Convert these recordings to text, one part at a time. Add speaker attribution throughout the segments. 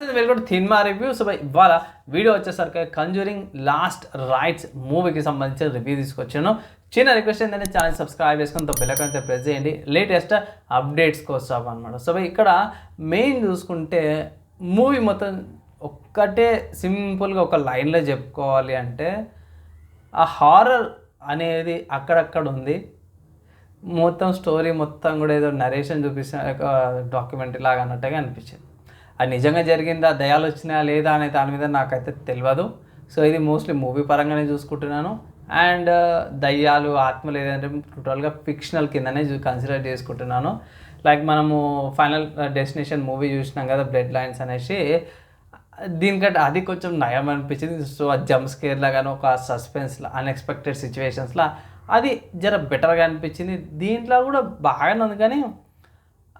Speaker 1: Welcome cinema review so ఇవాళ video వచ్చేసరికి Conjuring last rights మూవీకి సంబంధించిన రివ్యూ తీసుకొచ్చాను. చిన్న రిక్వెస్ట్ ఏంటంటే ఛానల్ సబ్స్క్రైబ్ చేసుకుని బెల్లకంతే ప్రెస్ చేయండి. లేటెస్ట్ అప్డేట్స్ కోసం అనమాట సో ఇక్కడ మెయిన్ చూసుకుంటే మూవీ మొత్తం ఒక్కటే సింపుల్గా ఒక లైన్లో చెప్పుకోవాలి అంటే ఆ హారర్ అనేది అక్కడక్కడ ఉంది. మొత్తం స్టోరీ మొత్తం కూడా ఏదో నరేషన్ చూపిస్తున్న ఒక డాక్యుమెంటరీ లాగా అన్నట్టుగా అనిపించింది. అది నిజంగా జరిగిందా దయాలు వచ్చినాయా లేదా అనే దాని మీద నాకైతే తెలియదు సో ఇది మోస్ట్లీ మూవీ పరంగానే చూసుకుంటున్నాను. అండ్ uh, దయ్యాలు ఆత్మలు ఏదంటే టోటల్గా ఫిక్షనల్ కిందనే కన్సిడర్ చేసుకుంటున్నాను. లైక్ మనము ఫైనల్ డెస్టినేషన్ మూవీ చూసినాం కదా బ్లడ్ లైన్స్ అనేసి దీనికంటే అది కొంచెం నయం అనిపించింది. సో ఆ జంప్ స్కేర్ కానీ ఒక సస్పెన్స్లా అన్ఎక్స్పెక్టెడ్ సిచ్యువేషన్స్లా అది జర బెటర్గా అనిపించింది. దీంట్లో కూడా బాగానే ఉంది కానీ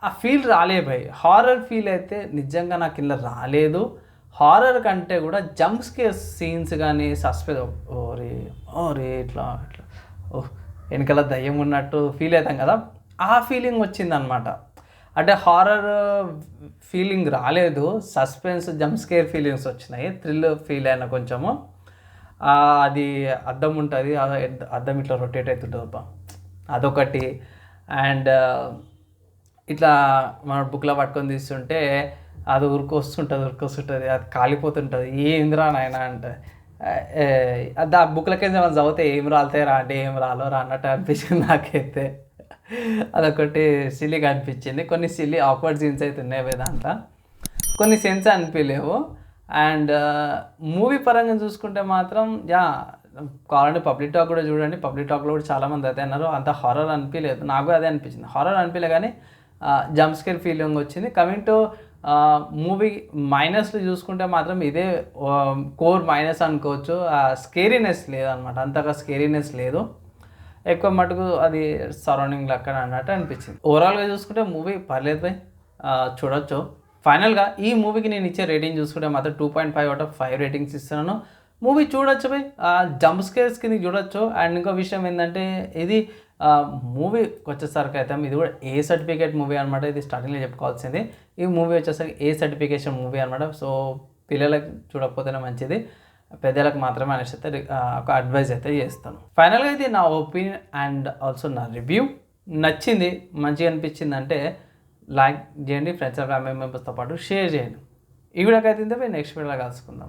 Speaker 1: ఆ ఫీల్ రాలే భయ్. హారర్ ఫీల్ అయితే నిజంగా నాకు ఇలా రాలేదు. హారర్ కంటే కూడా జంప్స్ స్కేర్ సీన్స్ కానీ సస్పెన్స్ ఓరే ఓరే ఇట్లా ఇట్లా. ఓ వెనకాల దయ్యం ఉన్నట్టు ఫీల్ అవుతాం కదా? ఆ ఫీలింగ్ వచ్చిందనమాట అంటే హారర్ ఫీలింగ్ రాలేదు. సస్పెన్స్ జంప్స్కేర్ ఫీలింగ్స్ వచ్చినాయి. థ్రిల్ ఫీల్ అయిన కొంచెము. అది అద్దం ఉంటుంది. అద్దం ఇట్లా రొటేట్ అవుతుంటుంది అదొకటి. అండ్ ఇట్లా మన బుక్లో పట్టుకొని తీస్తుంటే అది ఉరికొస్తుంటుంది ఉరికొస్తుంటుంది అది కాలిపోతుంటుంది. ఏందిరా నాయన అంటే అది ఆ బుక్లకైతే మనం చదివితే ఏం రాలితే రా అంటే ఏం రాలో రా అన్నట్టు అనిపించింది నాకైతే. అదొకటి సిల్లీగా అనిపించింది. కొన్ని సిల్లీ ఆక్వర్డ్ సీన్స్ అయితే ఉన్నాయి వేదాంత కొన్ని సెన్స్ అనిపించలేవు అండ్ మూవీ పరంగా చూసుకుంటే మాత్రం యా కావాలంటే పబ్లిక్ టాక్ కూడా చూడండి. పబ్లిక్ టాక్లో కూడా చాలామంది అదే అన్నారు. అంత హారర్ అనిపించలేదు నాకు అదే అనిపించింది. హారర్ అనిపించలే కానీ జంప్స్కేర్ ఫీలింగ్ వచ్చింది. కమింగ్ టు మూవీ మైనస్లు చూసుకుంటే మాత్రం ఇదే కోర్ మైనస్ అనుకోవచ్చు. స్కేరీనెస్ లేదనమాట అంతగా స్కేరీనెస్ లేదు. ఎక్కువ మటుకు అది సరౌండింగ్ లెక్కన అన్నట్టు అనిపించింది. ఓవరాల్గా చూసుకుంటే మూవీ పర్లేదు పోయి చూడొచ్చు. ఫైనల్గా ఈ మూవీకి నేను ఇచ్చే రేటింగ్ చూసుకుంటే మాత్రం two point five out of five ratings ఇస్తున్నాను. మూవీ చూడొచ్చు పోయి జంప్ స్కేర్స్ కింద చూడొచ్చు. అండ్ ఇంకో విషయం ఏంటంటే ఇది మూవీకి వచ్చేసరికి అయితే ఇది కూడా ఏ సర్టిఫికేట్ మూవీ అనమాట ఇది స్టార్టింగ్లో చెప్పుకోవాల్సింది. ఈ మూవీ వచ్చేసరికి ఏ సర్టిఫికేషన్ మూవీ అనమాట సో పిల్లలకు చూడకపోతేనే మంచిది. పెద్దలకు మాత్రమే అనేసి అయితే ఒక అడ్వైజ్ అయితే చేస్తాను. ఫైనల్గా ఇది నా ఒపీనియన్ అండ్ ఆల్సో నా రివ్యూ నచ్చింది మంచిగా అనిపించింది అంటే లైక్ చేయండి ఫ్రెండ్స్ అండ్ ఫ్యామిలీ మెంబర్స్తో పాటు షేర్ చేయండి. ఈ వీడియోకి అయితే నెక్స్ట్ వీడియోలో కలుసుకుందాం.